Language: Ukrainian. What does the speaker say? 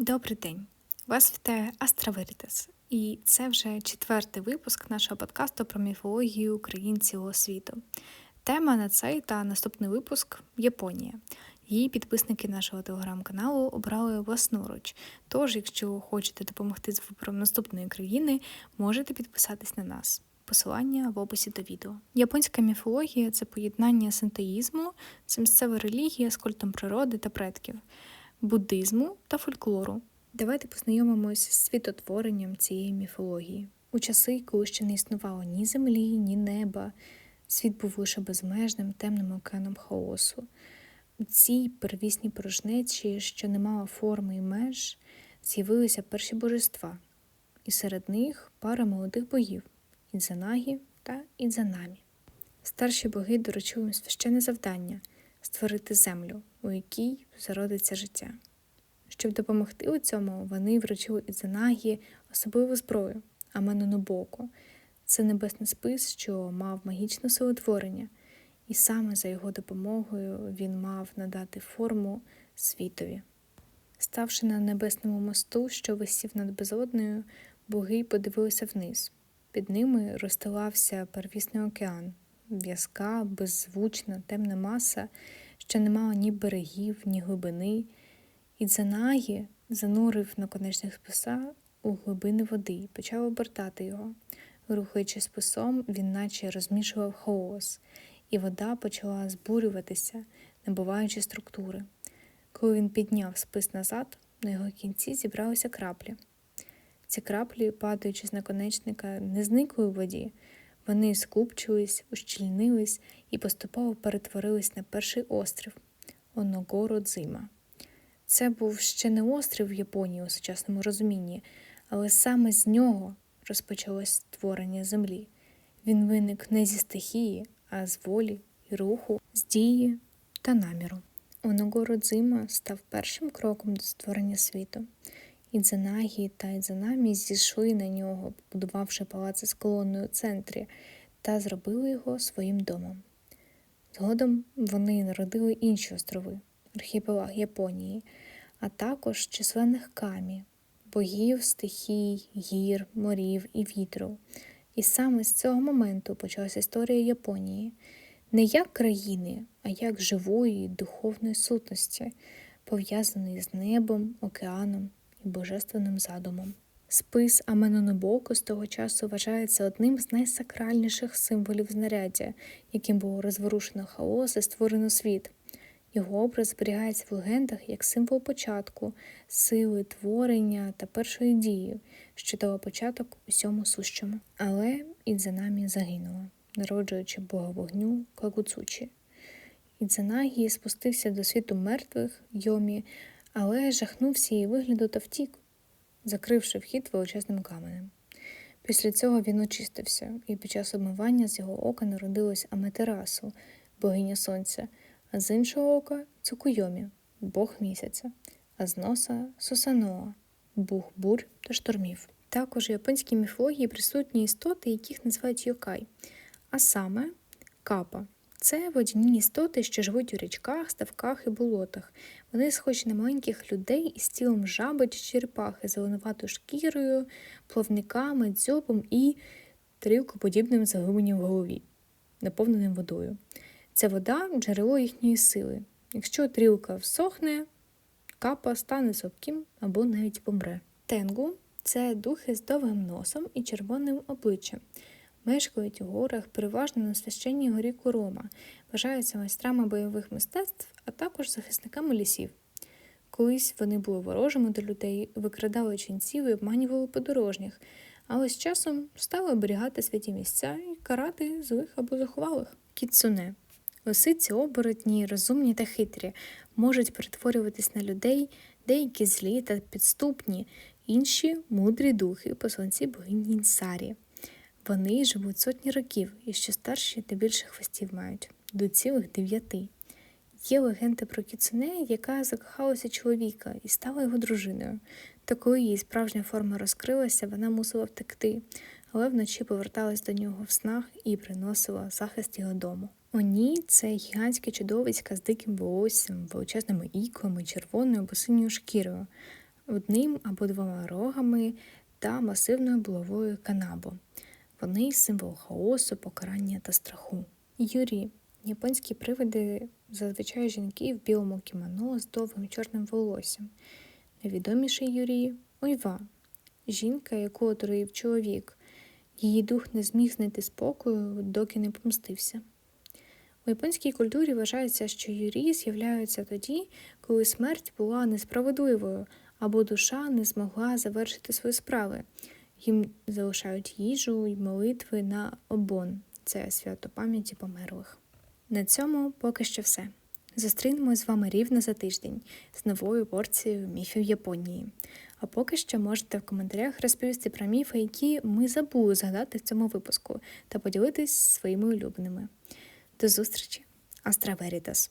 Добрий день! Вас вітає Астра Верітас, і це вже четвертий випуск нашого подкасту про міфологію українців світу. Тема на цей та наступний випуск Японія. Її підписники нашого телеграм-каналу обрали власноруч. Тож, якщо хочете допомогти з вибором наступної країни, можете підписатись на нас. Посилання в описі до відео. Японська міфологія це поєднання синтеїзму, це місцева релігія з культом природи та предків буддизму та фольклору. Давайте познайомимось з світотворенням цієї міфології. У часи, коли ще не існувало ні землі, ні неба, світ був лише безмежним темним океаном хаосу. У цій первісній порожнечі, що не мала форми і меж, з'явилися перші божества, і серед них пара молодих богів Ідзанагі та Ідзанамі. Старші боги доручили їм священне завдання створити землю, у якій зародиться життя. Щоб допомогти у цьому, вони вручили Ідзанагі особливу зброю Аменонобоку. Це небесний спис, що мав магічне силотворення, і саме за його допомогою він мав надати форму світові. Ставши на небесному мосту, що висів над безодною, боги подивилися вниз. Під ними розстилався первісний океан, в'язка, беззвучна, темна маса, що не мала ні берегів, ні глибини, і Дзанагі занурив наконечник списа у глибини води і почав обертати його. Рухаючи списом, він наче розмішував хаос, і вода почала збурюватися, набуваючи структури. Коли він підняв спис назад, на його кінці зібралися краплі. Ці краплі, падаючи з наконечника, не зникли у воді, вони скупчились, ущільнились і поступово перетворились на перший острів Оногоро Дзима. Це був ще не острів в Японії у сучасному розумінні, але саме з нього розпочалось створення землі. Він виник не зі стихії, а з волі і руху, з дії та наміру. Оногоро Дзима став першим кроком до створення світу. Ідзанагі та Ідзанамі зійшли на нього, побудувавши палац з колоною у центрі, та зробили його своїм домом. Згодом вони народили інші острови, архіпелаг Японії, а також численних камі, богів, стихій, гір, морів і вітру. І саме з цього моменту почалася історія Японії не як країни, а як живої духовної сутності, пов'язаної з небом, океаном і божественним задумом. Спис Аменонобоку з того часу вважається одним з найсакральніших символів знаряддя, яким було розворушено хаос і створено світ. Його образ зберігається в легендах як символ початку, сили, творення та першої дії, що дала початок усьому сущому. Але Ідзанамі загинула, народжуючи бога вогню Кагуцучі. Ідзанагі спустився до світу мертвих Йомі, але жахнувся її вигляду та втік, закривши вхід величезним каменем. Після цього він очистився, і під час обмивання з його ока народилась Аметерасу, богиня сонця, а з іншого ока Цукуйомі, бог місяця, а з носа Сусаноа, бог бурь та штормів. Також у японській міфології присутні істоти, яких називають йокай, а саме капа. Це водяні істоти, що живуть у річках, ставках і болотах. Вони схожі на маленьких людей із тілом жаби чи черепахи, зеленуватою шкірою, плавниками, дзьобом і трілкоподібним заглибленням в голові, наповненим водою. Ця вода джерело їхньої сили. Якщо трілка всохне, капа стане слабким або навіть помре. Тенгу це духи з довгим носом і червоним обличчям. Мешкають у горах, переважно на священній горі Курома, вважаються майстрами бойових мистецтв, а також захисниками лісів. Колись вони були ворожими до людей, викрадали ченців і обманювали подорожніх, але з часом стали оберігати святі місця і карати злих або заховалих. Кіцуне. Лисиці оборотні, розумні та хитрі, можуть перетворюватись на людей, деякі злі та підступні, інші мудрі духи, посланці богині Інсарі. Вони живуть сотні років і що старші та більше хвостів мають до цілих дев'яти. Є легенда про кіцуне, яка закохалася чоловіка і стала його дружиною. Та коли її справжня форма розкрилася, вона мусила втекти, але вночі поверталась до нього в снах і приносила захист його дому. Оні це гігантське чудовиська з диким волоссям, величезними іклами, червоною або синьою шкірою. одним або двома рогами та масивною булавою канабо. Вони символ хаосу, покарання та страху. Юрі японські привиди зазвичай жінки в білому кімоно з довгим чорним волоссям. Найвідоміший Юрій Ойва, жінка, яку отруїв чоловік. Її дух не зміг знайти спокою, доки не помстився. У японській культурі вважається, що юрі з'являються тоді, коли смерть була несправедливою або душа не змогла завершити свої справи. Їм залишають їжу й молитви на обон це свято пам'яті померлих. На цьому поки що все. Зустрінемось з вами рівно за тиждень з новою порцією міфів Японії. А поки що можете в коментарях розповісти про міфи, які ми забули згадати в цьому випуску, та поділитись своїми улюбленими. До зустрічі! Астра Верітас!